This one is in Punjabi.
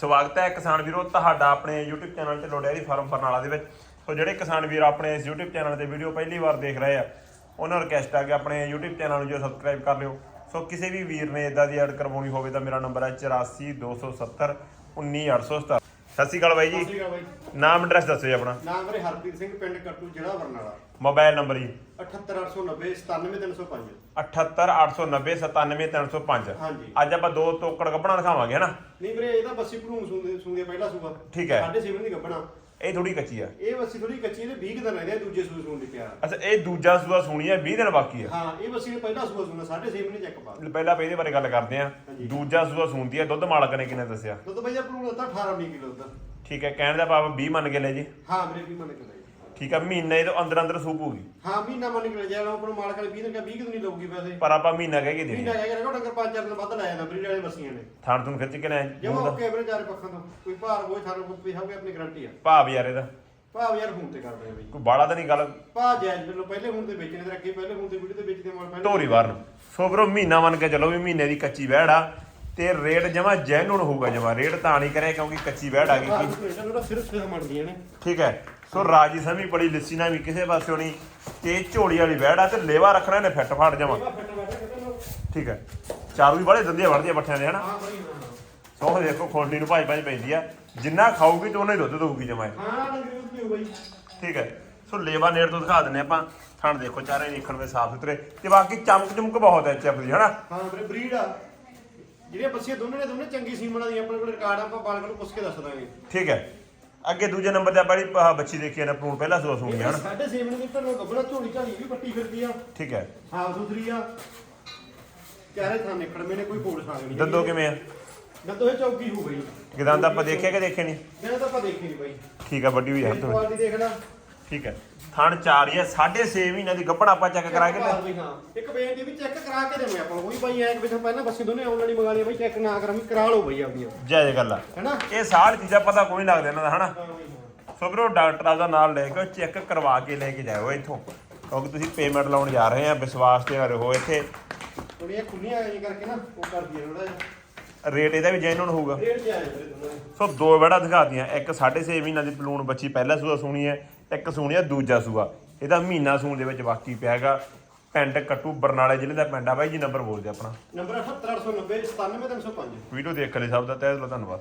ਸਵਾਗਤ ਹੈ ਕਿਸਾਨ ਵੀਰੋ, ਤੁਹਾਡਾ ਆਪਣੇ YouTube ਚੈਨਲ ਤੇ ਲੋਡੇਰੀ ਫਾਰਮ ਬਰਨਾਲਾ ਦੇ ਵਿੱਚ। ਸੋ ਜਿਹੜੇ ਕਿਸਾਨ ਵੀਰ ਆਪਣੇ ਇਸ YouTube ਚੈਨਲ ਤੇ ਵੀਡੀਓ ਪਹਿਲੀ ਵਾਰ ਦੇਖ ਰਹੇ ਆ, ਉਹਨਾਂ ਨੂੰ ਰਿਕਵੈਸਟ ਆ ਕਿ ਆਪਣੇ YouTube ਚੈਨਲ ਨੂੰ ਜੋ ਸਬਸਕ੍ਰਾਈਬ ਕਰ ਲਿਓ। ਸੋ ਕਿਸੇ ਵੀ ਵੀਰ ਨੇ ਇਦਾਂ ਦੀ ਐਡ ਕਰਵਾਉਣੀ ਹੋਵੇ ਤਾਂ ਮੇਰਾ ਨੰਬਰ ਹੈ 8427 19817 ਸਤਿ ਸ਼੍ਰੀ ਅਕਾਲ ਬਾਈ ਸਤਿ ਜੀ ਸ਼੍ਰੀ ਅਕਾਲ ਬਾਈ ਨਾਮ ਐਡਰੈਸ ਦੱਸੋ ਜੀ ਆਪਣਾ। ਨਾਮ ਮੇਰੇ ਹਰਪ੍ਰੀਤ ਸਿੰਘ ਪਿੰਡ ਕੱਟੂ ਜ਼ਿਲ੍ਹਾ ਬਰਨਾਲਾ। ਮੋਬਾਈਲ ਨੰਬਰ ਜੀ। 78890 97305 78890 97305 ਹਾਂਜੀ। ਅੱਜ ਆਪਾਂ ਦੋ ਤੋਕੜ ਗੱਬਣਾ ਦਿਖਾਵਾਂਗੇ ਹਨਾ ਨਹੀਂ ਵੀਰੇ ਇਹ ਤਾਂ ਬੱਸੀ ਭਰੂਣ ਸੂੰਦੇ ਪਹਿਲਾ ਸੂਆ ਠੀਕ ਹੈ। ਸਾਡੇ ਸੇਵਨ ਦੀ ਗੱਬਣਾ ਇਹ ਥੋੜੀ ਕੱਚੀ ਆ। ਇਹ ਬੱਸੀ ਥੋੜੀ ਕੱਚੀ ਇਹਦੇ 20 ਕੁ ਦਿਨ ਰਹਿੰਦੇ ਆ ਦੂਜੇ ਸੂਏ ਸੂਣ ਦੀ ਪਿਆ ਅੱਛਾ ਇਹ ਦੂਜਾ ਸੂਆ ਸੁਣੀ ਹੈ 20 ਦਿਨ ਬਾਕੀ ਆ। ਹਾਂ ਇਹ ਬੱਸੀ ਨੇ ਪਹਿਲਾ ਸੂਆ ਸੂਣਾ ਸਾਡੇ ਸੇਵਨ ਨੇ ਚੈੱਕ ਪਾ ਪਹਿਲਾਂ ਆਪਾਂ ਇਹਦੇ ਬਾਰੇ ਗੱਲ ਕਰਦੇ ਆ। ਦੂਜਾ ਸੂਆ ਸੁਣਦੀ ਹੈ ਦੁੱਧ ਮਾਲਕ ਨੇ ਕਿੰਨੇ ਦੱਸਿਆ? ਦੁੱਧ ਬਈ ਦਾ ਭਰੂਣ ਤਾਂ 18 19 ਕਿਲੋ ਦਾ ਠੀਕ ਹੈ ਕਹਿਣ ਦਾ ਭਾਵ 20 ਮੰਨ ਕੇ ਲੈ ਜੀ। ਹਾਂ ਵੀਰੇ ਵੀ ਮੰਨ ਕੇ ਲਈ ਠੀਕ ਹੈ ਮਹੀਨੇ ਤੋਂ ਅੰਦਰ ਅੰਦਰ ਸੂਪ ਹੋਊਗੀ ਹਾਂ ਮਹੀਨਾ ਮੰਨ ਕੇ ਲੈ ਜਾਣਾ ਆਪਣਾ ਮਾਲਕ ਨੇ 20 ਦਿਨ ਕਾ 20 ਦਿਨ ਨਹੀਂ ਲਊਗੀ ਵੈਸੇ ਪਰ ਆਪਾਂ ਮਹੀਨਾ ਕਹਿ ਕੇ ਦੇਣੀ ਮਹੀਨਾ ਕਹਿ ਕੇ ਡੰਗਰ ਪੰਜ ਚਾਰ ਦਿਨ ਵੱਧ ਲੈ ਜਾਂਦਾ ਬਰੀਡ ਵਾਲੇ ਬੱਸੀਆਂ ਨੇ। ਥਣ ਤੁਨ ਖਿੱਚ ਕੇ ਲੈ ਜਿਵੇਂ ਓਕੇ ਵੀਰੇ ਚਾਰੇ ਪੱਖਾਂ ਤੋਂ। ਕੋਈ ਭਾਰ ਹੋਏ ਸਾਨੂੰ ਕੋਈ ਹੋਵੇ ਆਪਣੀ ਗਾਰੰਟੀ ਆ। ਭਾਵ ਯਾਰ ਇਹਦਾ। ਭਾਵ ਯਾਰ ਫੋਨ ਤੇ ਕਰਦੇ ਆ ਬਈ। ਕੋਈ ਬਾੜਾ ਤਾਂ ਨਹੀਂ ਗੱਲ। ਭਾ ਜਾਇਜ਼ ਬਿੱਲੋ ਪਹਿਲੇ ਹੁਣ ਤੇ ਵੇਚਣੇ ਤੇ ਅੱਗੇ ਪਹਿਲੇ ਹੁਣ ਤੇ ਵੀਡੀਓ ਤੇ ਵੇਚਦੇ ਮਾਲ ਪਹਿਲੇ ਢੋਰੀ ਵਾਰਨ। ਸੋ ਬਰੋ ਮਹੀਨਾ ਮੰਨ ਕੇ ਚਲੋ ਵੀ ਮਹੀਨੇ ਦੀ ਕੱਚੀ ਵਹਿੜ ਆ। ਤੇ ਰੇਟ ਜਮਾ ਜੈਨੂਨ ਹੋਊਗਾ ਜਮਾ। ਰੇਟ ਤਾਂ ਨਹੀਂ ਕਰਿਆ ਕਿਉਂਕਿ ਕੱਚੀ ਵਹਿੜ ਆ ਗਈ ਸੀ। ਨੇ ਠੀਕ ਹੈ। ਸੋ ਰਾਜੀ ਸਮੀ ਬੜੀ ਲਿੱਸੀ ਨਾ ਵੀ ਕਿਸੇ ਪਾਸਿਓਂ ਨਹੀਂ ਤੇ ਝੋਲੀ ਵਾਲੀ ਵਹਿੜ ਆ ਤੇ ਲੇਵਾ ਰੱਖਣਾ ਨੇ ਫਿੱਟ ਫਾੜ ਜਮਾ। ਠੀਕ ਹੈ। ਚਾਰੂ ਵੀ ਬੜੇ ਦੰਦੀਆਂ ਵੜਦੀਆਂ ਪੱਠਿਆਂ ਦੇ ਹਨਾ? ਸੋ ਦੇਖੋ ਖੋਲਣੀ ਨੂੰ ਭਾਈ ਭਾਈ ਪੈਂਦੀ ਆ। ਜਿੰਨਾ ਖਾਊਗੀ ਤੇ ਉਹਨਾਂ ਦੁੱਧ ਦਊਗੀ ਜਮਾ। ਹਾਂ ਦੁੱਧ ਠੀਕ ਹੈ। ਸੋ ਲੇਵਾ ਨੇੜ ਤੋਂ ਦਿਖਾ ਦਿੰਨੇ ਆਪਾਂ। ਥਣ ਦੇਖੋ ਚਾਰੇ ਦੇਖਣ ਵਿੱਚ ਸਾਫ਼ ਸੁਥਰੇ। ਤੇ ਬਾਕੀ ਚਮਕ ਚਮਕ ਬਹੁਤ ਹੈ ਚੈਪ ਦੀ ਹਨਾ? ਹਾਂ ਵੀਰੇ ਬਰੀਡ ਆ। ਜਿਹੜੀਆਂ ਬੱਸੀਆਂ ਦੋਨੇ ਨੇ ਦੋਨੇ ਚੰਗੀ ਸੀਮਣਾ ਦੀਆਂ ਆਪਣੇ ਕੋਲ ਰਿਕਾਰਡ ਆ ਆਪਾਂ ਬਾਲਕ ਨੂੰ ਪੁੱਛ ਕੇ ਦੱਸ ਦਾਂਗੇ। ਠੀਕ ਹੈ। ਅੱਗੇ ਦੂਜੇ ਨੰਬਰ ਤੇ ਆਪਾਂ ਜਿਹੜੀ ਆਹ ਬੱਚੀ ਦੇਖੀ ਨਾ ਪ੍ਰੂਨ ਪਹਿਲਾ ਸੂਆ ਸੂਣੀ ਹਨਾ। ਸਾਡੇ ਸੇਵਨ ਦੀ ਗੱਬਣਾ ਝੋਲੀ ਝਾਲੀ ਵੀ ਪੱਟੀ ਫਿਰਦੀ ਆ। ਠੀਕ ਹੈ। ਹਾਂ ਸੁਥਰੀ ਆ। ਚਾਰੇ ਥਾਂ ਨਿਕੜ ਮੈਨੇ ਕੋਈ ਫੋੜ ਸਾਗ ਨਹੀਂ ਦੰਦੋ ਕਿਵੇਂ ਆ? ਦੰਦੋ ਇਹ ਚੌਕੀ ਹੋ ਗਈ। ਕਿਦਾਂ ਦਾ ਆਪਾਂ ਦੇਖਿਆ ਕਿ ਦੇਖੇ ਨਹੀਂ? ਮੈਂ ਤਾਂ ਆਪਾਂ ਦੇਖੀ ਨਹੀਂ ਬਾਈ। ਠੀਕ ਹੈ ਵੱਡੀ ਹੋਈ ਹੈ ਇਹ ਥੋੜੀ ਕੁਆਲਿਟੀ ਦੇਖ ਲੈ ਠੀਕ ਹੈ। ਥਣ ਚਾਰ ਹੀ ਹੈ 6.5 ਮਹੀਨਿਆਂ ਦੀ ਗੱਪਣਾ ਆਪਾਂ ਚੈੱਕ ਕਰਾ ਕੇ ਲੈ ਬਈ ਹਾਂ। ਇੱਕ ਬੇਨਤੀ ਵੀ ਚੈੱਕ ਕਰਾ ਕੇ ਦੇਵੇਂ ਆਪਾਂ ਕੋਈ ਬਾਈ ਐ ਕਿ ਵੀ ਪਹਿਲਾਂ ਬੱਸੀ ਦੋਨੇ ਆਨਲਾਈਨ ਮੰਗਾ ਲਈ ਬਈ ਚੈੱਕ ਨਾ ਕਰਾਂ ਵੀ ਕਰਾ ਲਓ ਬਈ ਆਪਦੀਆਂ। ਜੈ ਜੈ ਗੱਲ ਆ ਹੈਨਾ? ਇਹ ਸਾਰੀ ਚੀਜ਼ਾਂ ਪਤਾ ਕੋਈ ਨਹੀਂ ਲੱਗਦਾ ਇਹਨਾਂ ਦਾ ਹਨਾ? ਸੋ ਵੀਰੋ ਡਾਕਟਰ ਦਾ ਨਾਲ ਲੈ ਕੇ ਚੈੱਕ ਕਰਵਾ ਕੇ ਲੈ ਕੇ ਜਾਓ ਇੱਥੋਂ। ਕਿਉਂਕਿ ਤੁਸੀਂ ਪੇਮੈਂਟ ਲਾਉਣ ਜਾ ਰਹੇ ਆ ਵਿਸ਼ਵਾਸ ਤੇ ਰਹੋ ਇੱਥੇ। ਥੋੜੀਆਂ ਖੁੱਲੀਆਂ ਐਂ ਕਰਕੇ ਨਾ ਉਹ ਕਰਦੀ ਹੈ ਥੋੜਾ ਜਿਹਾ। ਰੇਟ ਇਹਦਾ ਵੀ ਜੈਨੂਨ ਹੋਊਗਾ। ਰੇਟ ਦੋਨਾਂ ਦੇ। ਸੋ ਦੋ ਵੜਾ ਦਿਖਾਤੀਆਂ ਇੱਕ 6.5 ਮਹੀਨਾ ਦੀ ਪਲੂਣ ਬੱਚੀ ਪਹਿਲਾ ਸੂਆ ਸੂਣੀ ਹੈ ਇੱਕ ਸੂਣੀ ਹੈ ਦੂਜਾ ਸੂਆ। ਇਹਦਾ ਮਹੀਨਾ ਸੂਣ ਦੇ ਵਿੱਚ ਬਾਕੀ ਪਿਆ ਹੈਗਾ। ਪਿੰਡ ਕੱਟੂ ਬਰਨਾਲੇ ਜ਼ਿਲ੍ਹੇ ਦਾ ਪਿੰਡ ਆ ਬਾਈ ਜੀ ਨੰਬਰ ਬੋਲ ਦਿਓ ਆਪਣਾ। ਨੰਬਰ 78890 97305 ਵੀਡੀਓ ਦੇਖ ਲਈ ਸਭ ਦਾ ਤਹਿ ਦਿਲੋਂ ਧੰਨਵਾਦ।